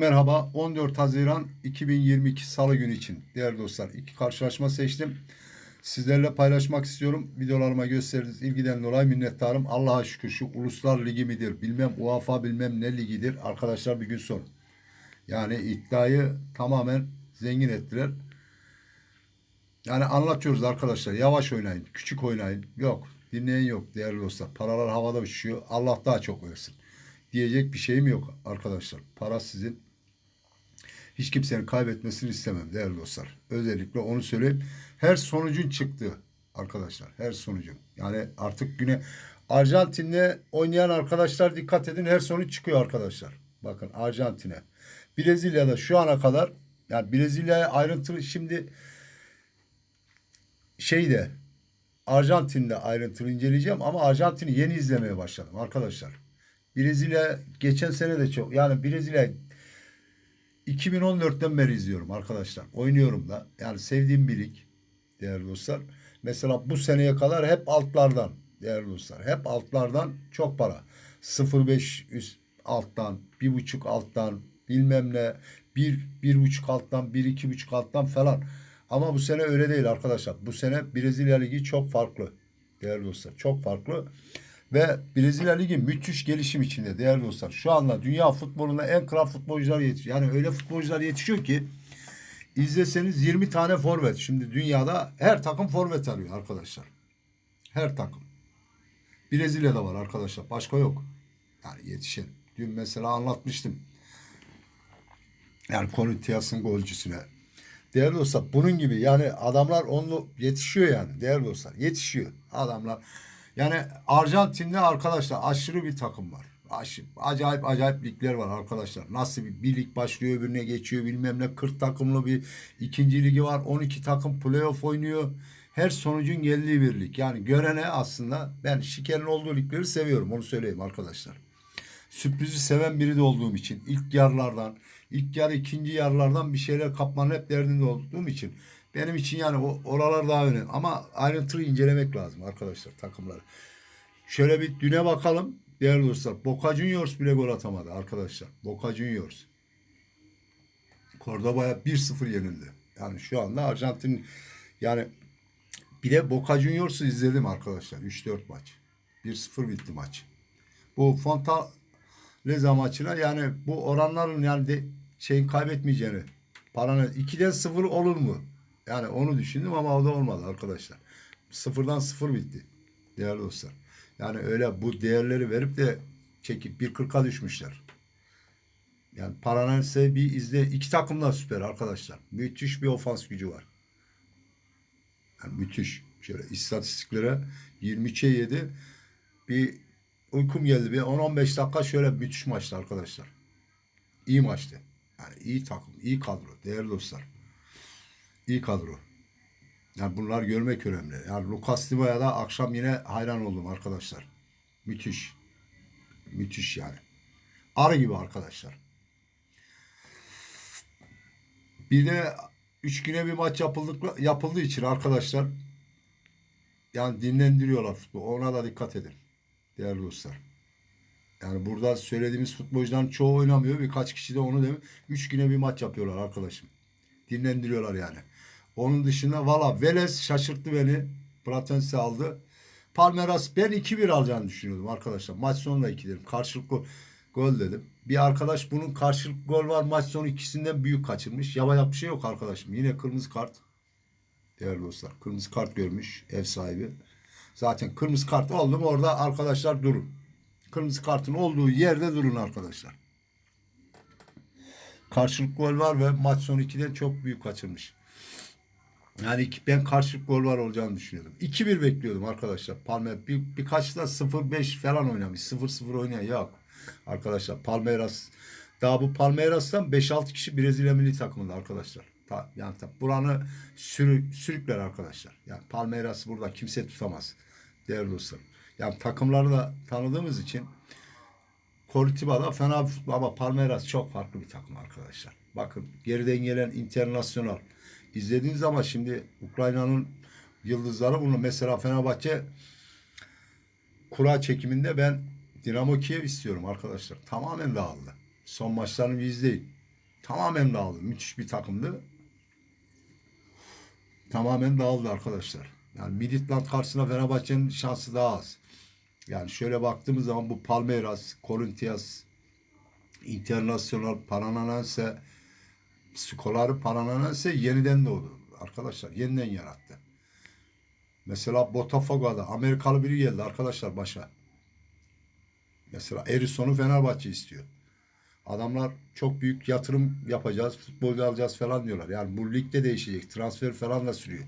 Merhaba 14 Haziran 2022 Salı günü için değerli dostlar iki karşılaşma seçtim. Sizlerle paylaşmak istiyorum. Videolarıma gösterdiğiniz ilgiden dolayı minnettarım. Allah'a şükür şu Uluslar Ligi midir bilmem UEFA bilmem ne ligidir. Arkadaşlar bir gün son. Yani iddiayı tamamen zengin ettiler. Yani anlatıyoruz arkadaşlar. Yavaş oynayın, küçük oynayın. Yok, dinleyen yok değerli dostlar. Paralar havada uçuşuyor. Allah daha çok versin. Diyecek bir şeyim yok arkadaşlar. Para sizin. Hiç kimsenin kaybetmesini istemem değerli dostlar. Özellikle onu söyleyeyim. Her sonucun çıktığı arkadaşlar. Her sonucun. Yani artık güne Arjantin'le oynayan arkadaşlar dikkat edin. Her sonuç çıkıyor arkadaşlar. Bakın Arjantin'e. Brezilya'da şu ana kadar yani Brezilya'ya ayrıntılı şimdi şeyde Arjantin'de ayrıntılı inceleyeceğim ama Arjantin'i yeni izlemeye başladım arkadaşlar. Brezilya geçen sene de çok yani Brezilya 2014'ten beri izliyorum arkadaşlar. Oynuyorum da. Yani sevdiğim bir lig değerli dostlar. Mesela bu seneye kadar hep altlardan değerli dostlar. Hep altlardan çok para. 0.5 üst alttan, 1.5 alttan, bilmem ne, 1 1.5 alttan, 1 2.5 alttan falan. Ama bu sene öyle değil arkadaşlar. Bu sene Brezilya Ligi çok farklı. Değerli dostlar çok farklı. Ve Brezilya Ligi müthiş gelişim içinde değerli dostlar. Şu anda dünya futbolunda en kral futbolcular yetişiyor. Yani öyle futbolcular yetişiyor ki izleseniz 20 tane forvet. Şimdi dünyada her takım forvet arıyor arkadaşlar. Her takım. Brezilya'da var arkadaşlar. Başka yok. Yani yetişen. Dün mesela anlatmıştım. Yani Corinthians'ın golcüsüne. Değerli dostlar bunun gibi yani adamlar onlu yetişiyor yani değerli dostlar yetişiyor adamlar. Yani Arjantin'de arkadaşlar aşırı bir takım var. Aşırı, acayip acayip ligler var arkadaşlar. Nasıl bir, bir lig başlıyor öbürüne geçiyor bilmem ne 40 takımlı bir ikinci ligi var. 12 takım playoff oynuyor. Her sonucun geldiği bir lig. Yani görene aslında ben şikerin olduğu ligleri seviyorum onu söyleyeyim arkadaşlar sürprizi seven biri de olduğum için ilk yarlardan, ilk yarı ikinci yarlardan bir şeyler kapmanın hep derdinde olduğum için benim için yani o oralar daha önemli. Ama ayrıntılı incelemek lazım arkadaşlar takımları. Şöyle bir düne bakalım değerli dostlar. Boca Juniors bile gol atamadı arkadaşlar. Boca Juniors. Cordoba'ya 1-0 yenildi. Yani şu anda Arjantin yani bir de Boca Juniors'u izledim arkadaşlar. 3-4 maç. 1-0 bitti maç. Bu Fortaleza maçına yani bu oranların yani de şeyin kaybetmeyeceğini paranın 2'den 0 olur mu? Yani onu düşündüm ama o da olmadı arkadaşlar. Sıfırdan sıfır bitti. Değerli dostlar. Yani öyle bu değerleri verip de çekip 1.40'a düşmüşler. Yani Paranelse bir izle. iki takım da süper arkadaşlar. Müthiş bir ofans gücü var. Yani müthiş. Şöyle istatistiklere 23'e 7 bir uykum geldi. Bir 10-15 dakika şöyle müthiş maçtı arkadaşlar. İyi maçtı. Yani iyi takım, iyi kadro. Değerli dostlar. İyi kadro. Yani bunlar görmek önemli. Yani Lucas Diva'ya da akşam yine hayran oldum arkadaşlar. Müthiş. Müthiş yani. Arı gibi arkadaşlar. Bir de üç güne bir maç yapıldık, yapıldığı için arkadaşlar yani dinlendiriyorlar futbolu. Ona da dikkat edin. Değerli dostlar. Yani burada söylediğimiz futbolcuların çoğu oynamıyor. Birkaç kişi de onu demiyor. Üç güne bir maç yapıyorlar arkadaşım. Dinlendiriyorlar yani. Onun dışında valla Velez şaşırttı beni. Platense aldı. Palmeiras ben 2-1 alacağını düşünüyordum arkadaşlar. Maç sonunda 2 dedim. Karşılıklı gol dedim. Bir arkadaş bunun karşılıklı gol var. Maç sonu ikisinden büyük kaçırmış. Yapacak bir şey yok arkadaşım. Yine kırmızı kart. Değerli dostlar. Kırmızı kart görmüş ev sahibi. Zaten kırmızı kart oldu mu orada arkadaşlar durun. Kırmızı kartın olduğu yerde durun arkadaşlar. Karşılıklı gol var ve maç sonu 2'den çok büyük kaçırmış. Yani ben karşılık gol var olacağını düşünüyordum. 2-1 bekliyordum arkadaşlar. Palmeiras bir, birkaç da 0-5 falan oynamış. 0-0 oynayan yok. Arkadaşlar Palmeiras daha bu Palmeiras'tan 5-6 kişi Brezilya milli takımında arkadaşlar. Ta, yani ta, buranı sürü, sürükler arkadaşlar. Yani Palmeiras burada kimse tutamaz. Değerli dostlarım. Yani takımları da tanıdığımız için Coritiba'da fena bir futbol ama Palmeiras çok farklı bir takım arkadaşlar. Bakın geriden gelen internasyonel. İzlediğiniz zaman şimdi Ukrayna'nın yıldızları bunu mesela Fenerbahçe kura çekiminde ben Dinamo Kiev istiyorum arkadaşlar. Tamamen dağıldı. Son maçlarını bir izleyin. Tamamen dağıldı. Müthiş bir takımdı. Tamamen dağıldı arkadaşlar. Yani Midtjylland karşısında Fenerbahçe'nin şansı daha az. Yani şöyle baktığımız zaman bu Palmeiras, Corinthians, International, Skolari Parananense yeniden doğdu. Arkadaşlar yeniden yarattı. Mesela Botafogo'da Amerikalı biri geldi arkadaşlar başa. Mesela Erisson'u Fenerbahçe istiyor. Adamlar çok büyük yatırım yapacağız, futbolcu alacağız falan diyorlar. Yani bu ligde değişecek. Transfer falan da sürüyor.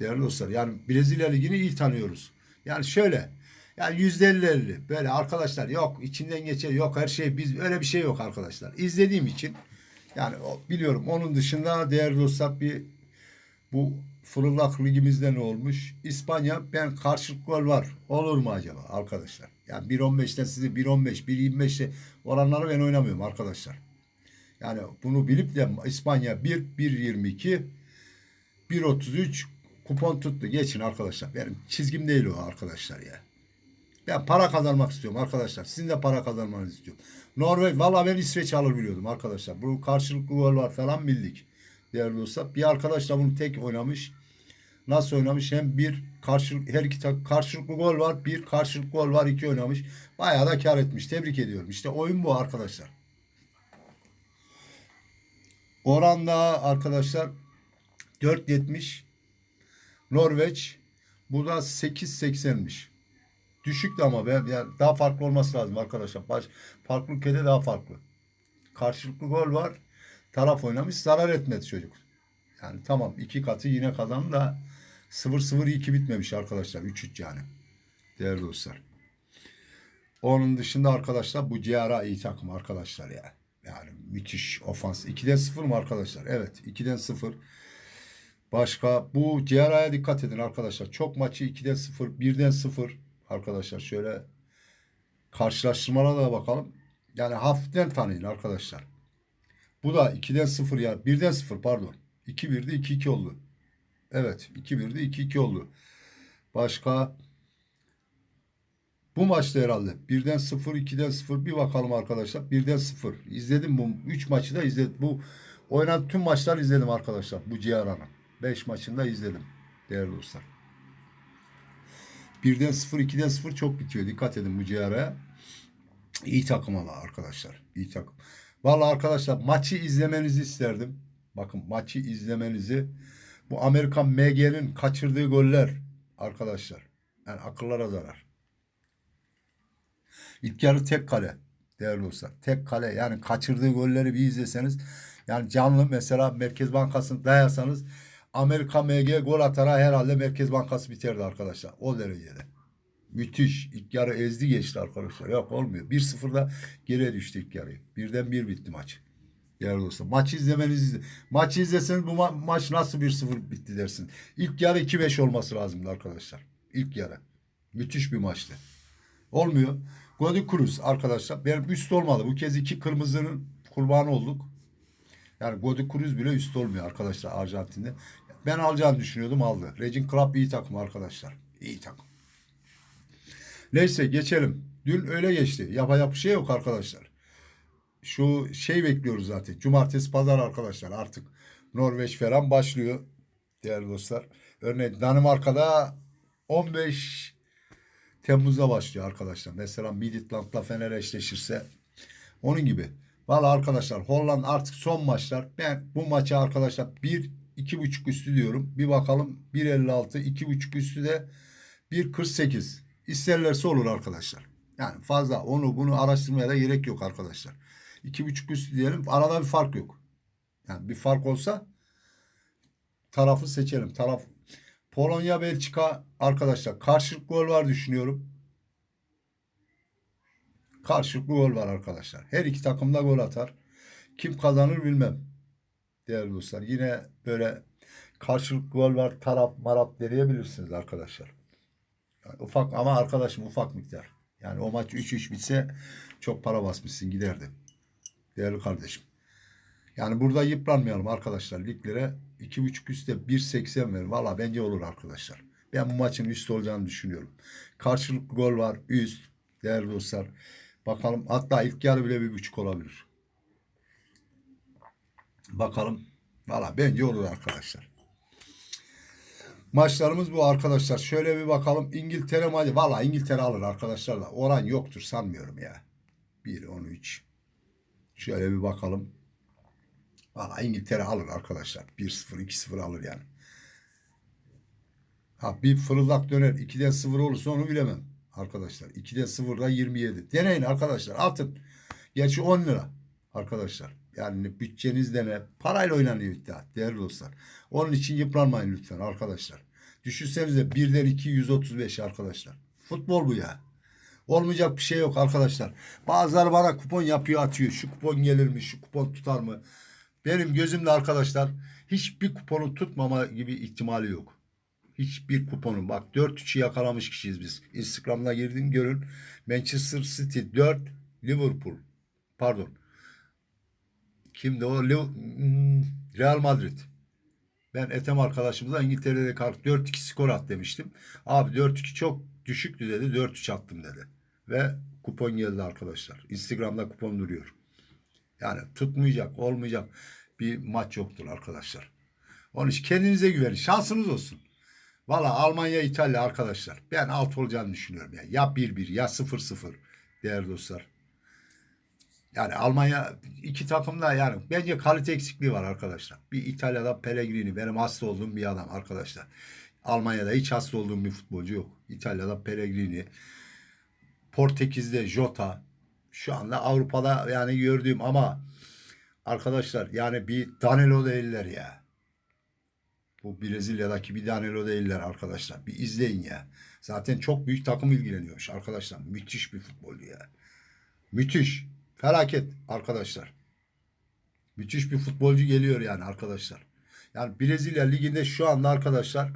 Değerli dostlar yani Brezilya Ligi'ni iyi tanıyoruz. Yani şöyle yani yüzde elli böyle arkadaşlar yok içinden geçer yok her şey biz öyle bir şey yok arkadaşlar. İzlediğim için yani biliyorum onun dışında değerli dostlar bir bu fırıldak ligimizde ne olmuş? İspanya ben karşılık gol var. Olur mu acaba arkadaşlar? Yani 1.15'ten size 1.15, 1.25'te oranları ben oynamıyorum arkadaşlar. Yani bunu bilip de İspanya 1, 1.22, 1.33 kupon tuttu. Geçin arkadaşlar. Benim çizgim değil o arkadaşlar ya. Ben para kazanmak istiyorum arkadaşlar. Sizin de para kazanmanızı istiyorum. Norveç, valla ben İsveç alır biliyordum arkadaşlar. Bu karşılıklı gol var falan bildik. Değerli dostlar. Bir arkadaş da bunu tek oynamış. Nasıl oynamış? Hem bir karşılık, her iki tak- karşılıklı gol var. Bir karşılıklı gol var. iki oynamış. Bayağı da kar etmiş. Tebrik ediyorum. İşte oyun bu arkadaşlar. Oranda arkadaşlar 4.70 Norveç bu da 8.80'miş. Düşüktü ama ben yani daha farklı olması lazım arkadaşlar. Baş, farklı ülkede daha farklı. Karşılıklı gol var. Taraf oynamış zarar etmedi çocuk. Yani tamam iki katı yine kazandı da 0-0-2 bitmemiş arkadaşlar. 3-3 yani. Değerli dostlar. Onun dışında arkadaşlar bu CRA iyi takım arkadaşlar ya. Yani müthiş ofans. 2'den 0 mı arkadaşlar? Evet 2'den 0. Başka bu CRA'ya dikkat edin arkadaşlar. Çok maçı 2'den 0, 1'den 0 arkadaşlar. Şöyle karşılaştırmalara da bakalım. Yani hafiften tanıyın arkadaşlar. Bu da 2'den 0 ya. 1'den 0 pardon. 2-1'de 2-2 oldu. Evet 2-1'de 2-2 oldu. Başka bu maçta herhalde 1'den 0, 2'den 0 bir bakalım arkadaşlar. 1'den 0. İzledim bu 3 maçı da izledim. Bu oynanan tüm maçları izledim arkadaşlar. Bu Ciharan'ın. 5 maçında izledim. Değerli dostlar. 1'den 0, 2'den 0 çok bitiyor. Dikkat edin bu Cihara'ya. İyi takım ama arkadaşlar. İyi takım. Vallahi arkadaşlar maçı izlemenizi isterdim. Bakın maçı izlemenizi. Bu Amerikan MG'nin kaçırdığı goller arkadaşlar. Yani akıllara zarar. İlk yarı tek kale değerli dostlar. Tek kale yani kaçırdığı golleri bir izleseniz yani canlı mesela Merkez Bankası'nı dayasanız Amerika MG gol atara herhalde Merkez Bankası biterdi arkadaşlar. O derecede. Müthiş. İlk yarı ezdi geçti arkadaşlar. Yok olmuyor. 1-0'da geriye düştü ilk yarıyı. Birden bir bitti maç. Değerli dostlar. Maçı izlemenizi izle. Maçı izleseniz bu ma- maç nasıl 1-0 bitti dersin. İlk yarı 2-5 olması lazımdı arkadaşlar. İlk yarı. Müthiş bir maçtı. Olmuyor. Godi Cruz arkadaşlar. Benim üst olmadı. Bu kez iki kırmızının kurbanı olduk. Yani Godi Cruz bile üst olmuyor arkadaşlar Arjantin'de. Ben alacağını düşünüyordum aldı. Regin Club iyi takım arkadaşlar. İyi takım. Neyse geçelim. Dün öyle geçti. Yapacak bir şey yok arkadaşlar. Şu şey bekliyoruz zaten. Cumartesi pazar arkadaşlar artık. Norveç falan başlıyor. Değerli dostlar. Örneğin Danimarka'da 15 Temmuz'da başlıyor arkadaşlar. Mesela Midtjylland'la Fener eşleşirse onun gibi. Valla arkadaşlar Hollanda artık son maçlar. Ben bu maça arkadaşlar 1 2.5 üstü diyorum. Bir bakalım 1.56 2.5 üstü de 1.48. İsterlerse olur arkadaşlar. Yani fazla onu bunu araştırmaya da gerek yok arkadaşlar. 2.5 üstü diyelim. Arada bir fark yok. Yani bir fark olsa tarafı seçelim. Taraf Polonya Belçika arkadaşlar karşılıklı gol var düşünüyorum. Karşılıklı gol var arkadaşlar. Her iki takım da gol atar. Kim kazanır bilmem. Değerli dostlar. Yine böyle karşılıklı gol var taraf marap deneyebilirsiniz arkadaşlar. Yani ufak ama arkadaşım ufak miktar. Yani o maç 3-3 bitse çok para basmışsın giderdi. Değerli kardeşim. Yani burada yıpranmayalım arkadaşlar. Liglere 2.5 üstte 1.80 verin. Valla bence olur arkadaşlar. Ben bu maçın üst olacağını düşünüyorum. Karşılıklı gol var. Üst. Değerli dostlar. Bakalım hatta ilk yarı bile bir buçuk olabilir. Bakalım. Valla bence olur arkadaşlar. Maçlarımız bu arkadaşlar. Şöyle bir bakalım. İngiltere maçı. Valla İngiltere alır arkadaşlar da. Oran yoktur sanmıyorum ya. 1-13. Şöyle bir bakalım. Valla İngiltere alır arkadaşlar. 1-0, 2-0 alır yani. Ha bir fırıldak döner. 2'den 0 olursa onu bilemem arkadaşlar. 2'den 0'da 27. Deneyin arkadaşlar. Atın. Gerçi 10 lira arkadaşlar. Yani bütçenizde ne? Parayla oynanıyor iddia değerli dostlar. Onun için yıpranmayın lütfen arkadaşlar. Düşünsenize 1'den 2 135 arkadaşlar. Futbol bu ya. Olmayacak bir şey yok arkadaşlar. Bazıları bana kupon yapıyor atıyor. Şu kupon gelir mi? Şu kupon tutar mı? Benim gözümde arkadaşlar hiçbir kuponu tutmama gibi ihtimali yok. Hiçbir kuponu. Bak 4-3'ü yakalamış kişiyiz biz. Instagram'da girdin görün. Manchester City 4, Liverpool. Pardon. Kimdi o? Hmm, Real Madrid. Ben Ethem arkadaşımıza İngiltere'de kalk 4-2 skor at demiştim. Abi 4-2 çok düşüktü dedi. 4-3 attım dedi. Ve kupon geldi arkadaşlar. Instagram'da kupon duruyor. Yani tutmayacak, olmayacak bir maç yoktur arkadaşlar. Onun için kendinize güvenin. Şansınız olsun. Valla Almanya, İtalya arkadaşlar. Ben alt olacağını düşünüyorum. Yani. Ya 1-1 ya 0-0 değerli dostlar. Yani Almanya iki takımda yani bence kalite eksikliği var arkadaşlar. Bir İtalya'da Pellegrini benim hasta olduğum bir adam arkadaşlar. Almanya'da hiç hasta olduğum bir futbolcu yok. İtalya'da Pellegrini. Portekiz'de Jota. Şu anda Avrupa'da yani gördüğüm ama arkadaşlar yani bir Danilo değiller ya. Bu Brezilya'daki bir Danilo değiller arkadaşlar. Bir izleyin ya. Zaten çok büyük takım ilgileniyormuş arkadaşlar. Müthiş bir futbolcu ya. Müthiş. Felaket arkadaşlar. Müthiş bir futbolcu geliyor yani arkadaşlar. Yani Brezilya liginde şu anda arkadaşlar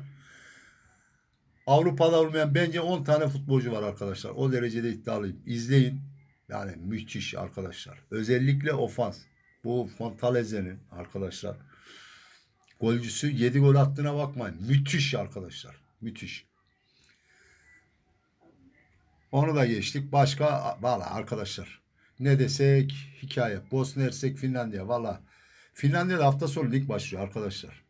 Avrupa'da olmayan bence 10 tane futbolcu var arkadaşlar. O derecede iddialıyım. İzleyin. Yani müthiş arkadaşlar. Özellikle ofans. Bu Fontaleze'nin arkadaşlar. Golcüsü 7 gol attığına bakmayın. Müthiş arkadaşlar. Müthiş. Onu da geçtik. Başka valla arkadaşlar. Ne desek hikaye. Bosna Hersek Finlandiya valla. Finlandiya'da hafta sonu lig başlıyor arkadaşlar.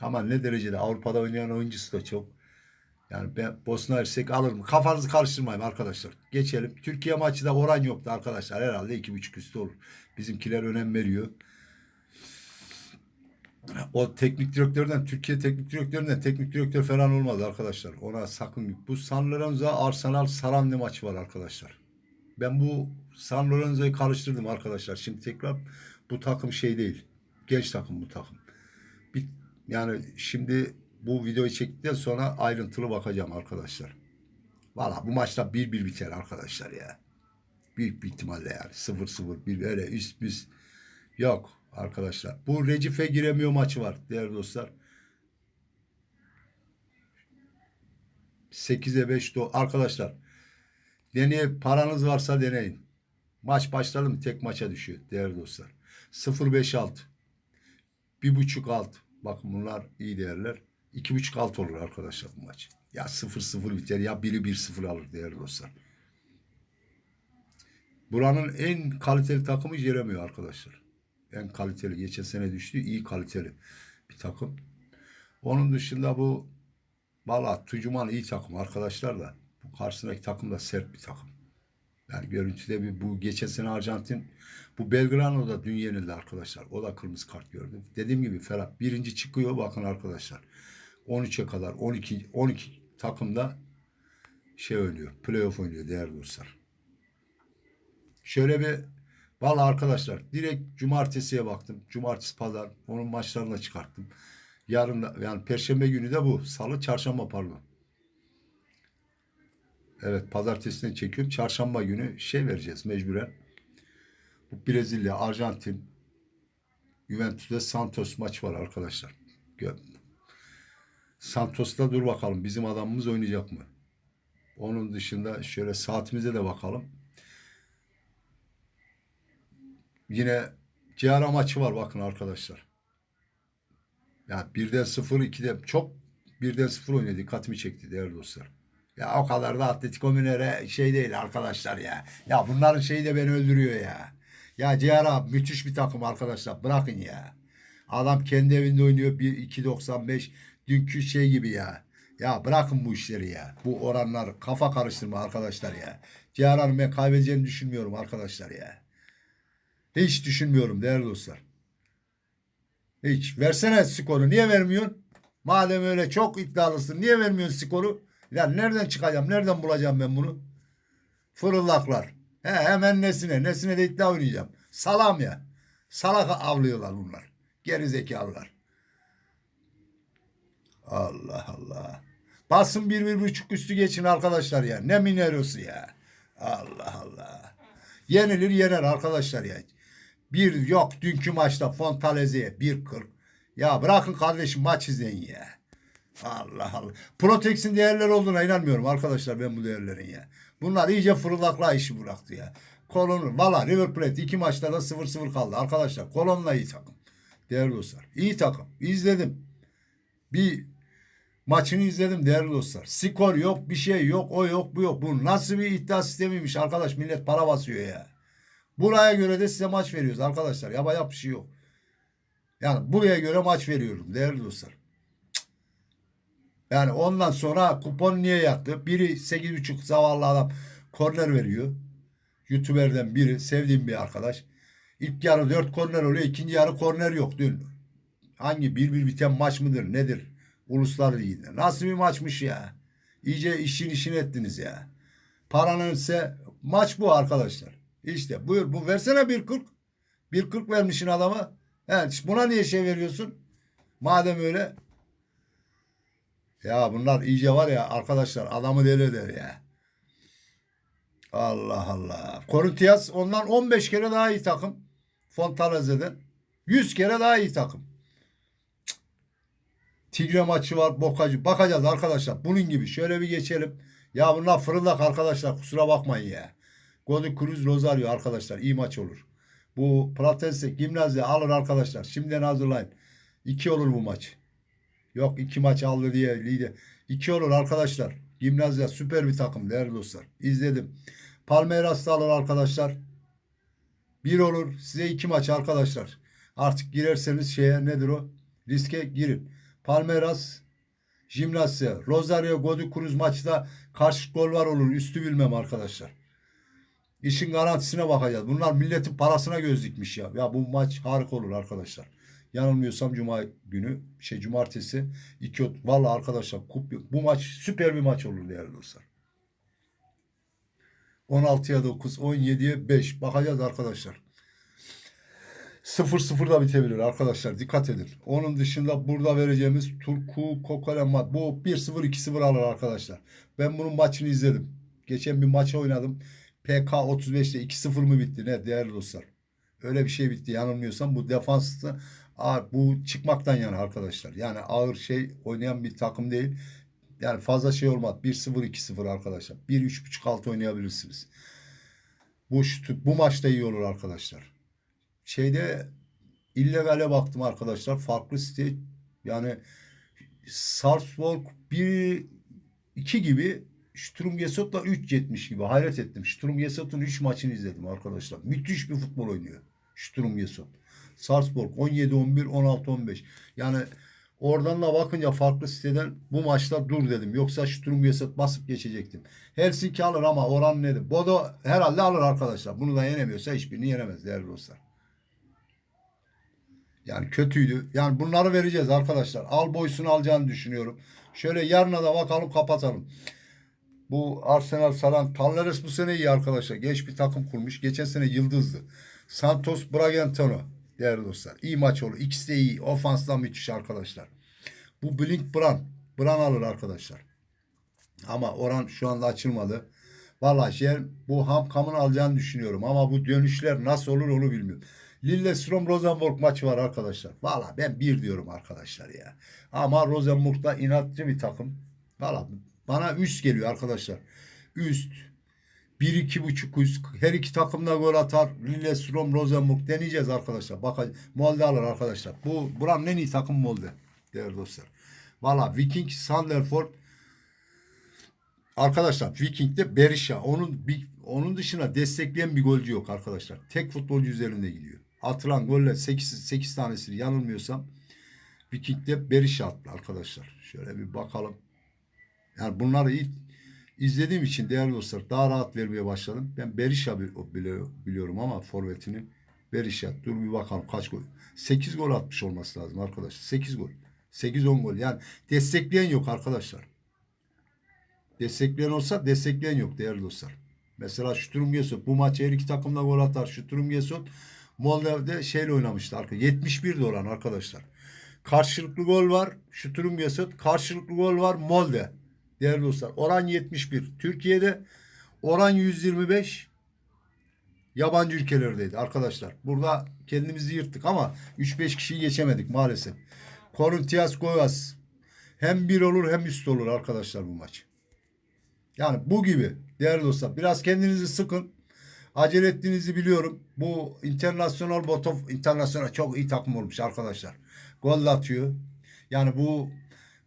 Ama ne derecede Avrupa'da oynayan oyuncusu da çok. Yani ben Bosna Hersek alır mı? Kafanızı karıştırmayın arkadaşlar. Geçelim. Türkiye maçı da oran yoktu arkadaşlar. Herhalde iki buçuk üstü olur. Bizimkiler önem veriyor. O teknik direktörden, Türkiye teknik direktöründen teknik direktör falan olmaz arkadaşlar. Ona sakın. Bu San Lorenzo Arsenal Sarandi maçı var arkadaşlar. Ben bu San Lorenzo'yu karıştırdım arkadaşlar. Şimdi tekrar bu takım şey değil. Genç takım bu takım. Bir, yani şimdi bu videoyu çektikten sonra ayrıntılı bakacağım arkadaşlar. Valla bu maçta 1-1 biter arkadaşlar ya. Büyük bir ihtimalle yani. 0-0 bir öyle üst üst yok arkadaşlar. Bu Recife giremiyor maçı var değerli dostlar. 8'e 5 do arkadaşlar. Deneye paranız varsa deneyin. Maç başladı mı tek maça düşüyor değerli dostlar. 0-5 alt. 1.5 alt. Bakın bunlar iyi değerler. 2.5 alt olur arkadaşlar bu maç. Ya 0-0 biter ya biri 1-0 alır değerli dostlar. Buranın en kaliteli takımı Jeremio arkadaşlar. En kaliteli. Geçen sene düştü. iyi kaliteli bir takım. Onun dışında bu valla Tucuman iyi takım arkadaşlar da. Bu karşısındaki takım da sert bir takım. Yani görüntüde bir bu geçen sene Arjantin bu Belgrano da dün yenildi arkadaşlar. O da kırmızı kart gördü. Dediğim gibi Ferhat birinci çıkıyor bakın arkadaşlar. 13'e kadar 12 12 takımda şey oynuyor. Playoff oynuyor değerli dostlar. Şöyle bir Valla arkadaşlar direkt cumartesiye baktım. Cumartesi pazar onun maçlarına çıkarttım. Yarın da yani perşembe günü de bu. Salı çarşamba pardon. Evet pazartesini çekiyorum. Çarşamba günü şey vereceğiz mecburen. Bu Brezilya, Arjantin, Juventus'ta Santos maç var arkadaşlar. Santos'ta dur bakalım bizim adamımız oynayacak mı? Onun dışında şöyle saatimize de bakalım. Yine Ciara maçı var bakın arkadaşlar. Ya birden sıfır, ikiden çok birden sıfır oynadı. Dikkatimi çekti değerli dostlar. Ya o kadar da Atletico Mineiro şey değil arkadaşlar ya. Ya bunların şeyi de beni öldürüyor ya. Ya Ciğer müthiş bir takım arkadaşlar. Bırakın ya. Adam kendi evinde oynuyor. 1-2.95. Dünkü şey gibi ya. Ya bırakın bu işleri ya. Bu oranlar kafa karıştırma arkadaşlar ya. Ciğer ben kaybedeceğini düşünmüyorum arkadaşlar ya. Hiç düşünmüyorum değerli dostlar. Hiç. Versene skoru. Niye vermiyorsun? Madem öyle çok iddialısın. Niye vermiyorsun skoru? Ya nereden çıkacağım? Nereden bulacağım ben bunu? Fırıllaklar. He, hemen nesine. Nesine de iddia oynayacağım. Salam ya. Salak avlıyorlar bunlar. Geri zekalılar. Allah Allah. Basın bir, bir buçuk üstü geçin arkadaşlar ya. Ne minerosu ya. Allah Allah. Yenilir yener arkadaşlar ya. Bir yok dünkü maçta Fontaleze'ye 1.40. Ya bırakın kardeşim maç izleyin ya. Allah Allah. Protex'in değerleri olduğuna inanmıyorum arkadaşlar ben bu değerlerin ya. Bunlar iyice fırıldakla işi bıraktı ya. Kolon, valla River Plate iki maçta da 0-0 kaldı. Arkadaşlar Kolon'la iyi takım. Değerli dostlar. İyi takım. İzledim. Bir maçını izledim değerli dostlar. Skor yok, bir şey yok, o yok, bu yok. Bu nasıl bir iddia sistemiymiş arkadaş. Millet para basıyor ya. Buraya göre de size maç veriyoruz arkadaşlar. Yapacak bir şey yok. Yani buraya göre maç veriyorum değerli dostlar. Yani ondan sonra kupon niye yattı? Biri 8.5 zavallı adam korner veriyor. YouTuber'den biri sevdiğim bir arkadaş. İlk yarı 4 korner oluyor. ikinci yarı korner yok dün. Hangi bir bir biten maç mıdır nedir? Uluslar Ligi'nde. Nasıl bir maçmış ya? İyice işin işin ettiniz ya. Paranın ise maç bu arkadaşlar. İşte buyur bu versene 1.40. 1.40 vermişsin adama. He, buna niye şey veriyorsun? Madem öyle. Ya bunlar iyice var ya arkadaşlar adamı deli eder ya. Allah Allah. Corinthians ondan 15 kere daha iyi takım. Fontanaze'den. 100 kere daha iyi takım. Cık. Tigre maçı var, Bokacı. Bakacağız arkadaşlar. Bunun gibi. Şöyle bir geçelim. Ya bunlar fırıldak arkadaşlar. Kusura bakmayın ya. Godoy Cruz Rosario arkadaşlar. iyi maç olur. Bu Platense Gimnazi alır arkadaşlar. Şimdiden hazırlayın. 2 olur bu maç. Yok iki maç aldı diye lider. İki olur arkadaşlar. Gimnazya süper bir takım değerli dostlar. İzledim. Palmeiras da alır arkadaşlar. Bir olur. Size iki maç arkadaşlar. Artık girerseniz şeye nedir o? Riske girin. Palmeiras Jimnasya, Rosario Godoy Cruz maçta karşı gol var olur. Üstü bilmem arkadaşlar. İşin garantisine bakacağız. Bunlar milletin parasına göz dikmiş ya. Ya bu maç harika olur arkadaşlar. Yanılmıyorsam cuma günü şey cumartesi iki ot vallahi arkadaşlar bu maç süper bir maç olur değerli dostlar. 16'ya 9, 17'ye 5 bakacağız arkadaşlar. 0-0 da bitebilir arkadaşlar dikkat edin. Onun dışında burada vereceğimiz Turku Kokolema bu 1-0 2-0 alır arkadaşlar. Ben bunun maçını izledim. Geçen bir maça oynadım. PK 35'te 2-0 mı bitti ne değerli dostlar. Öyle bir şey bitti yanılmıyorsam bu defansta ağır, bu çıkmaktan yana arkadaşlar. Yani ağır şey oynayan bir takım değil. Yani fazla şey olmaz. 1-0 2-0 arkadaşlar. 1-3.5 altı oynayabilirsiniz. Bu şut, bu maçta iyi olur arkadaşlar. Şeyde illegale baktım arkadaşlar. Farklı site yani Sarpsborg 1 2 gibi Sturm Gessot da 3.70 gibi. Hayret ettim. Sturm Gessot'un 3 maçını izledim arkadaşlar. Müthiş bir futbol oynuyor. Sturm Gessot. Salzburg 17-11, 16-15. Yani oradan da bakınca farklı siteden bu maçta dur dedim. Yoksa Gessot basıp geçecektim. Helsinki alır ama oran nedir? Bodo herhalde alır arkadaşlar. Bunu da yenemiyorsa hiçbirini yenemez değerli dostlar. Yani kötüydü. Yani bunları vereceğiz arkadaşlar. Al boysunu alacağını düşünüyorum. Şöyle yarına da bakalım kapatalım. Bu Arsenal Saran Palleres bu sene iyi arkadaşlar. Genç bir takım kurmuş. Geçen sene yıldızdı. Santos Bragantino değerli dostlar. İyi maç olur. İkisi de iyi. Ofansla müthiş arkadaşlar. Bu Blink Bran. Bran alır arkadaşlar. Ama oran şu anda açılmadı. Vallahi şey, bu Hamkam'ın alacağını düşünüyorum. Ama bu dönüşler nasıl olur onu bilmiyorum. Lillestrøm Rosenborg maçı var arkadaşlar. Valla ben bir diyorum arkadaşlar ya. Ama Rosenborg da inatçı bir takım. Valla bana üst geliyor arkadaşlar. Üst. Bir iki buçuk üst. Her iki takım da gol atar. Lillestrøm Rosenborg deneyeceğiz arkadaşlar. Bakın Molde alır arkadaşlar. Bu buranın en iyi takım Molde. Değerli dostlar. Valla Viking Sanderford Arkadaşlar Viking'de Berisha. Onun bir, onun dışına destekleyen bir golcü yok arkadaşlar. Tek futbolcu üzerinde gidiyor. Atılan goller 8, 8 tanesini yanılmıyorsam Viking'de Berisha attı arkadaşlar. Şöyle bir bakalım. Yani bunları ilk izlediğim için değerli dostlar daha rahat vermeye başladım. Ben Berisha bil- biliyor- biliyorum ama forvetini Berisha. Dur bir bakalım kaç gol. 8 gol atmış olması lazım arkadaşlar. 8 gol. 8-10 gol. Yani destekleyen yok arkadaşlar. Destekleyen olsa destekleyen yok değerli dostlar. Mesela Şuturum Gesot bu maç her iki takım da gol atar. Şuturum Gesot Moldav'da şeyle oynamıştı arka. 71 de oran arkadaşlar. Karşılıklı gol var. Şuturum Gesot. Karşılıklı gol var Molde. Değerli dostlar. Oran 71. Türkiye'de oran 125. Yabancı ülkelerdeydi arkadaşlar. Burada kendimizi yırttık ama 3-5 kişiyi geçemedik maalesef. Corinthians Goiás hem bir olur hem üst olur arkadaşlar bu maç. Yani bu gibi değerli dostlar. Biraz kendinizi sıkın. Acele ettiğinizi biliyorum. Bu internasyonel Botov internasyonel çok iyi takım olmuş arkadaşlar. Gol atıyor. Yani bu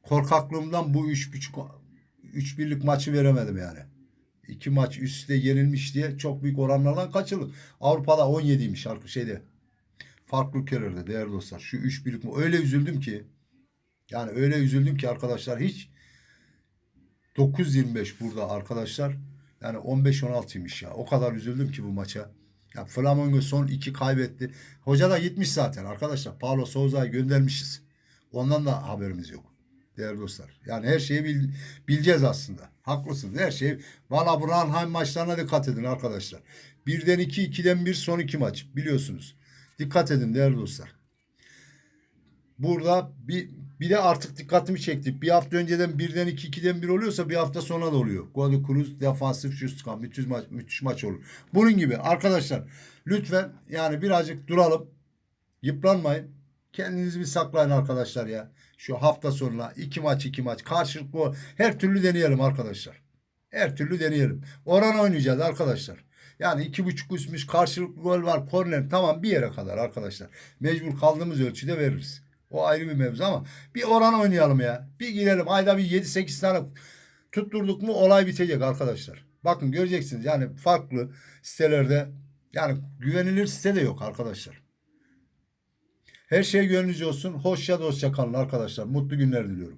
korkaklığımdan bu üç buçuk üç birlik maçı veremedim yani. İki maç üst üste yenilmiş diye çok büyük oranlardan kaçırıldı. Avrupa'da 17'ymiş arka şeyde. Farklı ülkelerde değerli dostlar. Şu üç birlik öyle üzüldüm ki yani öyle üzüldüm ki arkadaşlar hiç 9.25 burada arkadaşlar. Yani 15-16'ymış ya. O kadar üzüldüm ki bu maça. Ya Flamengo son iki kaybetti. Hoca da gitmiş zaten arkadaşlar. Paulo Souza'yı göndermişiz. Ondan da haberimiz yok. Değerli dostlar. Yani her şeyi bil- bileceğiz aslında. Haklısınız. Her şeyi. Valla Branheim maçlarına dikkat edin arkadaşlar. Birden iki, ikiden bir son iki maç. Biliyorsunuz. Dikkat edin değerli dostlar. Burada bir bir de artık dikkatimi çekti. Bir hafta önceden birden iki, ikiden bir oluyorsa bir hafta sonra da oluyor. Godo Cruz defansif şut çıkan müthiş maç, müthiş maç olur. Bunun gibi arkadaşlar lütfen yani birazcık duralım. Yıpranmayın. Kendinizi bir saklayın arkadaşlar ya. Şu hafta sonuna iki maç iki maç karşılıklı her türlü deneyelim arkadaşlar. Her türlü deneyelim. Oran oynayacağız arkadaşlar. Yani iki buçuk üstmüş karşılıklı gol var. Korner tamam bir yere kadar arkadaşlar. Mecbur kaldığımız ölçüde veririz. O ayrı bir mevzu ama bir oran oynayalım ya. Bir girelim ayda bir 7-8 tane tutturduk mu olay bitecek arkadaşlar. Bakın göreceksiniz yani farklı sitelerde yani güvenilir site de yok arkadaşlar. Her şey gönlünüzce olsun. Hoşça dostça kalın arkadaşlar. Mutlu günler diliyorum.